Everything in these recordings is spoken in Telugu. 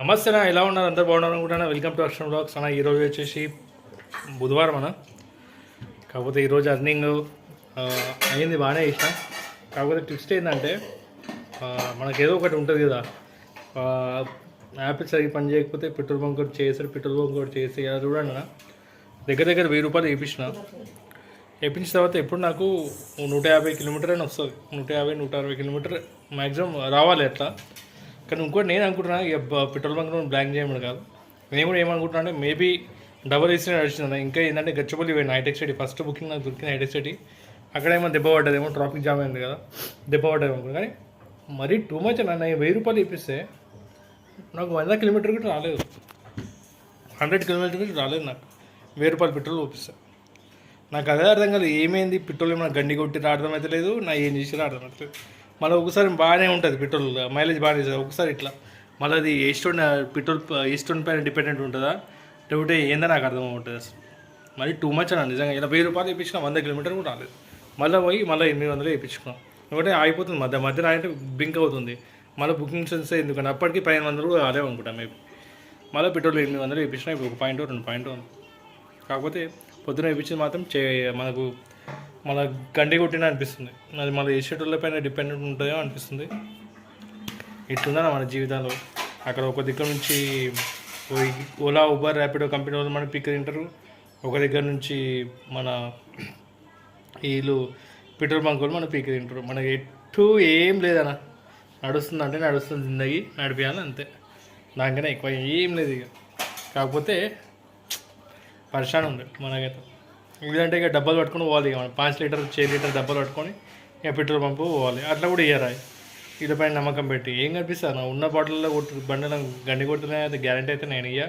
నమస్తే నా ఎలా ఉన్నారు? అందరు బాగున్నారు అనుకుంటున్నా. వెల్కమ్ టు అక్షరం బ్లాగ్స్ అన్న ఈరోజు వచ్చేసి బుధవారం అన్న. కాకపోతే ఈరోజు అర్నింగ్ అయింది బాగానే ఇష్టం కాకపోతే ట్విస్ట్ ఏంటంటే మనకు మనకి ఏదో ఒకటి ఉంటుంది కదా. యాపిల్ సరిగ్గా పని చేయకపోతే పెట్రోల్ బంక్ ఒకటి చేస్తారు పెట్రోల్ బంక్ ఒకటి చేస్తే ఇలా చూడండి అన్న. దగ్గర దగ్గర వెయ్యి రూపాయలు వేయించిన వేయించిన తర్వాత ఎప్పుడు నాకు నూట యాభై కిలోమీటర్ అని వస్తుంది. నూట యాభై నూట అరవై కిలోమీటర్ మ్యాక్సిమం రావాలి అట్లా. కానీ ఇంకోటి నేను అనుకుంటున్నా ఇక పెట్రోల్ బంక్ నుండి బ్లాక్ చేయమని కాదు. నేను కూడా ఏమనుకుంటున్నా అంటే మేబీ డబల్ ఏసీ నడిచిందా ఇంకా ఏంటంటే గచ్చిపల్లి పోయిన హైటెక్ సిటీ ఫస్ట్ బుకింగ్ నాకు దొరికిన హైటెక్ సిటీ. అక్కడ ఏమో దెబ్బ పడ్డదేమో ట్రాఫిక్ జామ్ అయింది కదా దెబ్బ పడ్డదేమో కానీ మరీ టూ మచ్ అన్న నేను వెయ్యి రూపాయలు ఇప్పిస్తే నాకు వంద కిలోమీటర్ కూడా రాలేదు. హండ్రెడ్ కిలోమీటర్ కూడా రాలేదు నాకు. వెయ్యి రూపాయలు పెట్రోల్ చూపిస్తా నాకు అదే అర్థం కాదు ఏమైంది? పెట్రోల్ ఏమైనా గండి కొట్టి అర్థం అయితే లేదు నా ఏం చేసినా అర్థం అవుతుంది మళ్ళీ ఒకసారి బాగానే ఉంటుంది పెట్రోల్ మైలేజ్ బాగానే ఇస్తుంది ఒకసారి ఇట్లా మళ్ళీ అది ఈస్టోన్ పెట్రోల్ ఈస్టోన్ పైన డిపెండెంట్ ఉంటుందా? లేకపోతే ఏందో నాకు అర్థం ఉంటుంది అసలు. మరి టూ మచ్ అన్న నిజంగా. ఇలా వెయ్యి రూపాయలు వేయించిన వంద కిలోమీటర్ కూడా రాలేదు. మళ్ళీ పోయి మళ్ళీ ఎనిమిది వందలు వేయించుకున్నాం. ఎందుకంటే ఆగిపోతుంది. మధ్య మధ్యలో అంటే బ్లింక్ అవుతుంది. మళ్ళీ బుకింగ్ సెన్స్ ఎందుకంటే అప్పటికి పదిహేను వందలు కూడా రాలేవు అనుకుంటాం మేబీ మళ్ళీ పెట్రోల్ ఎనిమిది వందలు వేయించినా ఇప్పుడు ఒక పాయింట్ రెండు పాయింట్ కాకపోతే పొద్దున వేయించింది మాత్రం చే మనకు మన గండి కొట్టిన అనిపిస్తుంది. అది మన ఏషేటోళ్ళ పైన డిపెండెంట్ ఉంటుందో అనిపిస్తుంది. ఇట్లుందన్న మన జీవితంలో. అక్కడ ఒక దగ్గర నుంచి ఓలా ఉబర్ ర్యాపిడో కంపెనీ వాళ్ళు మన పిక్ తింటారు. ఒక దగ్గర నుంచి మన వీళ్ళు పెట్రోల్ బంక్ వాళ్ళు మన పిక్ తింటారు. మనకి ఎటు ఏం లేదన్న. నడుస్తుంది అంటే నడుస్తుంది జిందగీ నడిపియాలి అంతే. దానికన్నా ఎక్కువ ఏం లేదు ఇక. కాకపోతే పరిశానం ఉంది మనకైతే. లేదంటే ఇక డబ్బాలు పట్టుకొని పోవాలి ఇక మనం. పాంచ్ లీటర్ చేయి లీటర్ డబ్బాలు పట్టుకొని ఇక పెట్రోల్ పంపు పోవాలి. అట్లా కూడా ఇయ్యరా. పైన నమ్మకం పెట్టి. ఏం కనిపిస్తుంది నా ఉన్న బాటిల్లో కొట్టు బండిలో గండి కొడుతున్నాయి? అయితే గ్యారంటీ అయితే నేను ఇయ్య.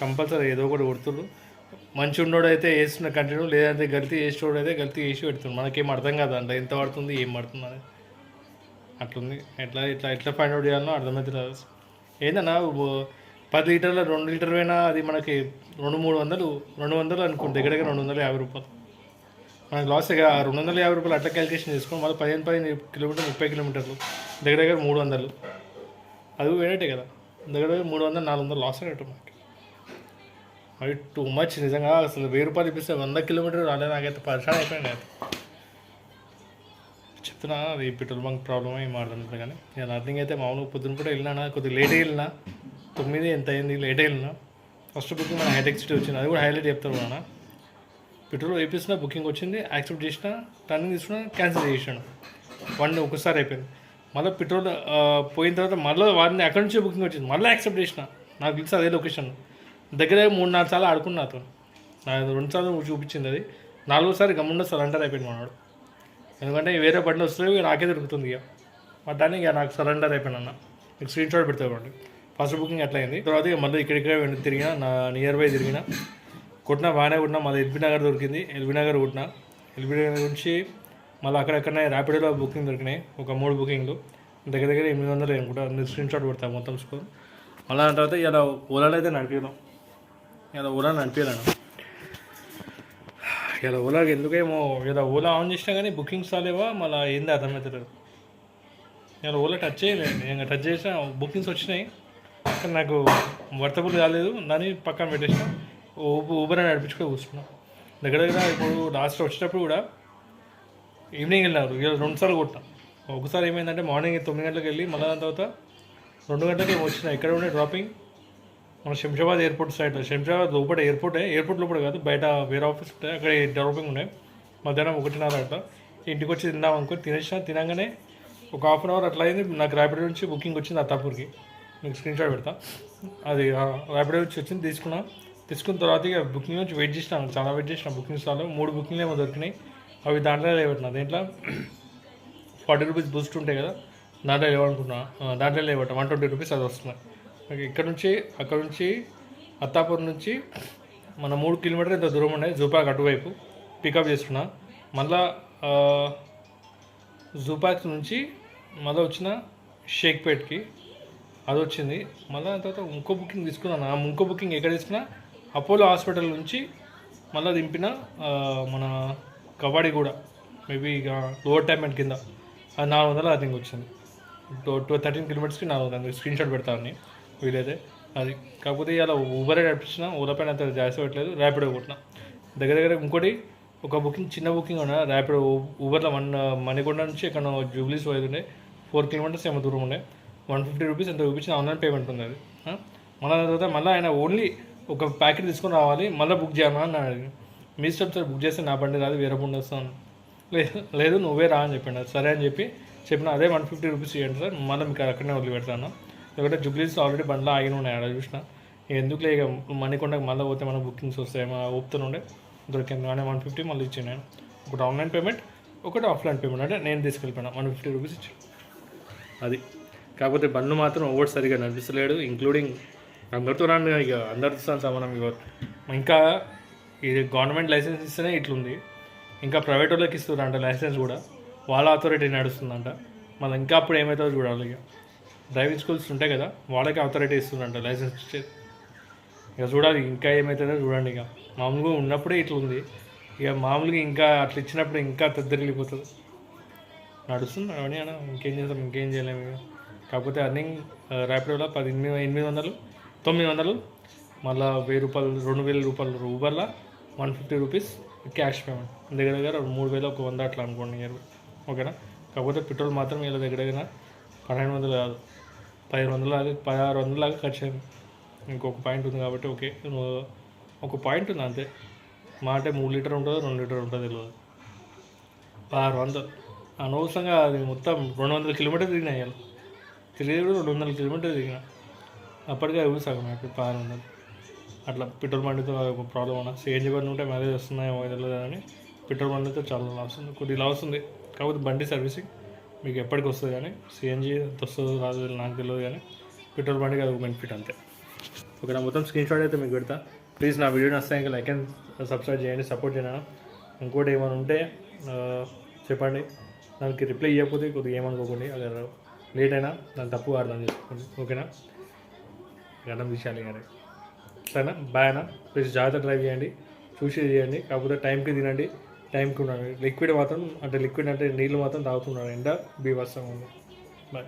కంపల్సరీ ఏదో ఒకటి కొడుతుర్రు. మంచి ఉన్నోడు అయితే వేస్తున్న కంటిన్యూ లేదంటే గల్తీ వేసేటోడు అయితే గల్తీ వేసి పెడుతుంది మనకేం అర్థం కాదు అంట ఎంత పడుతుంది ఏం పడుతుంది అనేది. అట్లుంది. ఎట్లా ఇట్లా ఎట్లా ఫైండ్ అవుట్ చేయాలో అర్థమవుతుంది రాదు ఏందన్నా పది లీటర్ల రెండు లీటర్ పోయినా అది మనకి రెండు మూడు వందలు రెండు వందలు అనుకోండి దగ్గర దగ్గర రెండు వందల యాభై రూపాయలు. మనకి లాస్ ఇక రెండు వందల యాభై రూపాయలు అట్లా క్యాలిక్యులేషన్ చేసుకొని మళ్ళీ పదిహేను పదిహేను కిలోమీటర్ ముప్పై కిలోమీటర్లు దగ్గర దగ్గర మూడు వందలు. అది వేరేటే కదా. దగ్గర దగ్గర మూడు వందలు నాలుగు వందలు లాస్ అయినట్టు మనకి. అవి టూ మచ్ నిజంగా. అసలు వెయ్యి రూపాయలు ఇప్పిస్తే వంద కిలోమీటర్ రాలేదు. నాకైతే పరిశాన్ అయిపోయింది అయితే చెప్తున్నా అది పెట్రోల్ బంక్ ప్రాబ్లమ్ ఏం మాట్లాడుతుంది కానీ నేను అర్థం అయితే మామూలుగా పొద్దున కూడా వెళ్ళినా కొద్దిగా లేట్ వెళ్ళినా తొమ్మిది ఎంత అయింది? లేట్ వెళ్ళినా ఫస్ట్ బుకింగ్ మన హైటెక్ సిటీ వచ్చింది. అది కూడా హైలైట్ చెప్తారు మన పెట్రోల్ వేపిస్తున్న బుకింగ్ వచ్చింది యాక్సెప్ట్ చేసిన టర్నింగ్ తీసుకున్నా క్యాన్సిల్ చేసాను వన్ ఒకసారి అయిపోయింది. మళ్ళీ పెట్రోల్ పోయిన తర్వాత మళ్ళీ వారిని అక్కడి నుంచే బుకింగ్ వచ్చింది. మళ్ళీ యాక్సెప్ట్ చేసిన. నాకు తెలిసి అదే లొకేషన్ దగ్గర మూడు నాలుగు సార్లు ఆడుకున్నా అతను. నాకు రెండు సార్లు చూపించింది అది. నాలుగోసారి గమ్ముండ సరెండర్ అయిపోయింది మనవాడు ఎందుకంటే వేరే బండి వస్తే నాకే దొరుకుతుంది ఇక. పడ్డాన్ని ఇక నాకు సరెండర్ అయిపోయినా అన్న. మీకు స్క్రీన్ షాట్ పెడతా ఫస్ట్ బుకింగ్ అట్లా అయింది. తర్వాత మళ్ళీ ఇక్కడిక్కడ వెంట తిరిగినా నా నియర్ బై తిరిగిన. కొట్టినా బాగానే కొట్టిన మళ్ళీ ఎల్బీ నగర్ దొరికింది. ఎల్బీ నగర్ కొట్టిన. ఎల్బీ నగర్ నుంచి మళ్ళీ అక్కడక్కడనే ర్యాపిడోలో బుకింగ్ దొరికినాయి. ఒక మూడు బుకింగ్లు దగ్గర దగ్గర ఎనిమిది వందలు అనుకుంటా. మీరు స్క్రీన్ షాట్ పెడతా మొత్తం స్కోర్ మళ్ళీ తర్వాత ఇలా ఓలాలో అయితే నడిపించాం ఇలా ఓలా నడిపేదాను ఇలా ఓలాకి ఎందుకేమో ఇలా ఓలా ఆన్ చేసినా కానీ బుకింగ్స్ రాలేవా? మళ్ళీ ఏంది అర్థమవుతలేదు ఇలా ఓలా టచ్ చేయలేదు. ఇంకా టచ్ చేసిన బుకింగ్స్ వచ్చినాయి. కానీ నాకు వర్తబుల్ కాలేదు దాన్ని పక్కన పెట్టేసిన. ఊబర్ అని నడిపించుకొని కూర్చున్నాం. దగ్గర దగ్గర ఇప్పుడు లాస్ట్ వచ్చేటప్పుడు కూడా ఈవినింగ్ వెళ్ళినారు. ఇవాళ రెండు సార్లు కొట్టినా. ఒకసారి ఏమైందంటే మార్నింగ్ తొమ్మిది గంటలకు వెళ్ళి మళ్ళీ దాని తర్వాత రెండు గంటలకి ఏమో వచ్చిన. ఇక్కడ ఉండే డ్రాపింగ్ మన శంషాబాద్ ఎయిర్పోర్ట్ సైడ్ శంషాబాద్ లోపల ఎయిర్పోర్టే ఎయిర్పోర్ట్ లోపల కాదు. బయట వేరే ఆఫీస్ ఉంటాయి. అక్కడ డ్రాపింగ్ ఉన్నాయి. మధ్యాహ్నం ఒకటిన్నర అట్లా ఇంటికి వచ్చి తిందాం అనుకో తినేసిన. తినగానే ఒక హాఫ్ అన్ అవర్ అట్లా అయింది. నాకు ర్యాపిడో నుంచి బుకింగ్ వచ్చింది అత్తాపూర్కి. మీకు స్క్రీన్ షాట్ పెడతా. అది లైబ్రరీ వచ్చి వచ్చింది తీసుకున్నా. తీసుకున్న తర్వాత ఇక బుకింగ్ నుంచి వెయిట్ చేసినాను చాలా వెయిట్ చేసిన బుకింగ్ స్టాల్లో మూడు బుకింగ్లు ఏమో దొరికినాయి. అవి దాంట్లో లేవట్టినా దీంట్లో ఫార్టీ రూపీస్ బూస్ట్ ఉంటాయి కదా. దాంట్లో లేవనుకున్నా. దాంట్లో లేవట. వన్ ట్వంటీ రూపీస్ అది వస్తున్నాయి ఇక్కడ నుంచి అక్కడ నుంచి అత్తాపూర్ నుంచి మన మూడు కిలోమీటర్ ఇంత దూరం ఉన్నాయి. జూపాక్ అటువైపు. పికప్ చేసుకున్నా మళ్ళా జూపాక్ నుంచి మళ్ళీ వచ్చిన షేక్పేట్కి అది వచ్చింది మళ్ళీ దాని తర్వాత ఇంకో బుకింగ్ తీసుకున్నాను ఆ ఇంకో బుకింగ్ ఎక్కడ తీసుకున్నా అపోలో హాస్పిటల్ నుంచి మళ్ళీ దింపిన మన కబడ్డీ కూడా. మేబీ ఇక లోవర్ టైం కింద. అది నాలుగు వందలు అది వచ్చింది. టూ టూ థర్టీన్ కిలోమీటర్స్కి నాలుగు వందలు స్క్రీన్ షాట్ పెడతాను వీలైతే. అది. కాకపోతే ఇలా ఊబరే నడిపించిన ఓలా పైన అంత జాస్తి పెట్టలేదు ర్యాపిడో కొట్టిన. దగ్గర దగ్గర ఇంకోటి ఒక బుకింగ్ చిన్న బుకింగ్ ఉన్నా ర్యాపిడో ఊబర్లో మన మణికొండ నుంచి ఇక్కడ జూబ్లీస్ పోయేది ఫోర్ కిలోమీటర్స్ ఏమో దూరం ఉండే. వన్ ఫిఫ్టీ రూపీస్ ఎంత చూపించిన ఆన్లైన్ పేమెంట్ ఉంది అది మళ్ళీ తర్వాత మళ్ళీ ఆయన ఓన్లీ ఒక ప్యాకెట్ తీసుకొని రావాలి మళ్ళీ బుక్ చేయాలని అని అడిగాను మీ స్టెప్ సార్ బుక్ చేస్తే నా బండి రాదు వేరే బండి వస్తాను లేదు లేదు నువ్వే రా అని చెప్పిండు. సరే అని చెప్పి చెప్పిన అదే వన్ ఫిఫ్టీ రూపీస్ ఇవ్వండి సార్ మళ్ళీ మీకు అక్కడనే వదిలిపెడతాను. ఎందుకంటే జూబ్లీస్ ఆల్రెడీ బండ్లో ఆగిన ఉన్నాయి ఆడ చూసిన. ఎందుకు లేక మణికొండకి మళ్ళీ పోతే మన బుకింగ్స్ వస్తాయి మా ఉండే. దొరికింది. కానీ వన్ ఫిఫ్టీ మళ్ళీ ఇచ్చాను నేను ఒకటి ఆన్లైన్ పేమెంట్ ఒకటి ఆఫ్లైన్ పేమెంట్. అంటే నేను తీసుకెళ్ళిపోయినా. వన్ ఫిఫ్టీ రూపీస్ ఇచ్చాను అది. కాకపోతే బండ్లు మాత్రం ఓవర్ సరిగా నడిపిస్తలేడు ఇంక్లూడింగ్ అందరితో రాను ఇక అందరితో సమానం ఇవ్వరు ఇంకా. ఇది గవర్నమెంట్ లైసెన్స్ ఇస్తేనే ఇట్లుంది. ఇంకా ప్రైవేట్ వాళ్ళకి ఇస్తున్నారంట లైసెన్స్ కూడా. వాళ్ళ అథారిటీ నడుస్తుందంట. మళ్ళీ ఇంకా అప్పుడు ఏమవుతుందో చూడాలి ఇక. డ్రైవింగ్ స్కూల్స్ ఉంటాయి కదా వాళ్ళకి అథారిటీ ఇస్తుందంట లైసెన్స్ ఇచ్చేది. ఇక చూడాలి ఇంకా ఏమవుతుందో చూడండి ఇక. మామూలుగా ఉన్నప్పుడే ఇట్లుంది. ఇక మామూలుగా ఇంకా అట్లా ఇచ్చినప్పుడు ఇంకా తద్దరిగిపోతుంది నడుస్తుంది అవన్నీ అన్న? ఇంకేం చేస్తాం ఇంకేం చేయలేము ఇక. కాకపోతే అర్నింగ్ ర్యాపిడోలో పది ఎనిమిది ఎనిమిది వందలు తొమ్మిది వందలు మళ్ళీ వెయ్యి రూపాయలు రెండు వేల రూపాయలు ఊబర్లో one fifty rupees cash payment. దగ్గర దగ్గర మూడు వేల ఒక వంద అట్లా అనుకోండి ఇయర్. ఓకేనా? కాకపోతే పెట్రోల్ మాత్రం వీళ్ళ దగ్గర దగ్గర పన్నెండు వందలు కాదు. పదిహేను వందలు లాగా పదహారు వందల లాగా ఖర్చు అయింది ఇంకొక పాయింట్ ఉంది కాబట్టి ఓకే. ఒక పాయింట్ ఉంది అంతే. మా అంటే మూడు లీటర్ ఉంటుందో రెండు లీటర్ ఉంటుందో తెలియదు పదహారు వందలు. అనవసరంగా అది మొత్తం రెండు వందల కిలోమీటర్ తిరిగినాయి తిరిగి కూడా రెండు వందల కిలోమీటర్లు దిగిన. అప్పటికే అవి సగం అయిపోయి పదహారు వందలు. అట్లా పెట్రోల్ బండితో ఒక ప్రాబ్లం ఉన్నా. సిఎన్జి బండి ఉంటే మ్యారేజ్ వస్తున్నాయో తెలియదు కానీ పెట్రోల్ బండితో చాలా లాస్ ఉంది. కొద్ది లాస్ ఉంది. కాకపోతే బండి సర్వీసింగ్ మీకు ఎప్పటికి వస్తుంది కానీ సిఎన్జి ఎంత వస్తుందో రాదు నాకు తెలియదు కానీ పెట్రోల్ బండికి అది ఒక బెనిఫిట్ అంతే. ఓకే నా మొత్తం స్క్రీన్ షాట్ అయితే మీకు పెడతా. ప్లీజ్ నా వీడియో నచ్చితే ఇంకా లైక్ అండ్ సబ్స్క్రైబ్ చేయండి సపోర్ట్ చేయండి ఇంకోటి ఏమైనా ఉంటే చెప్పండి. దానికి రిప్లై ఇవ్వకపోతే కొద్దిగా ఏమనుకోకండి అలా లేట్ అయినా? దాని తప్పు అర్థం చేసుకోండి. ఓకేనా? గడం విషయాలు కానీ సరేనా? బాయ్ అన్న. ప్లీజ్ జాగ్రత్త డ్రైవ్ చేయండి. చూసి చేయండి. కాకపోతే టైంకి తినండి. టైంకి ఉండండి. లిక్విడ్ మాత్రం అంటే లిక్విడ్ అంటే నీళ్ళు మాత్రం తాగుతున్నాడు ఎండ బీభత్సంగా ఉంది. బాయ్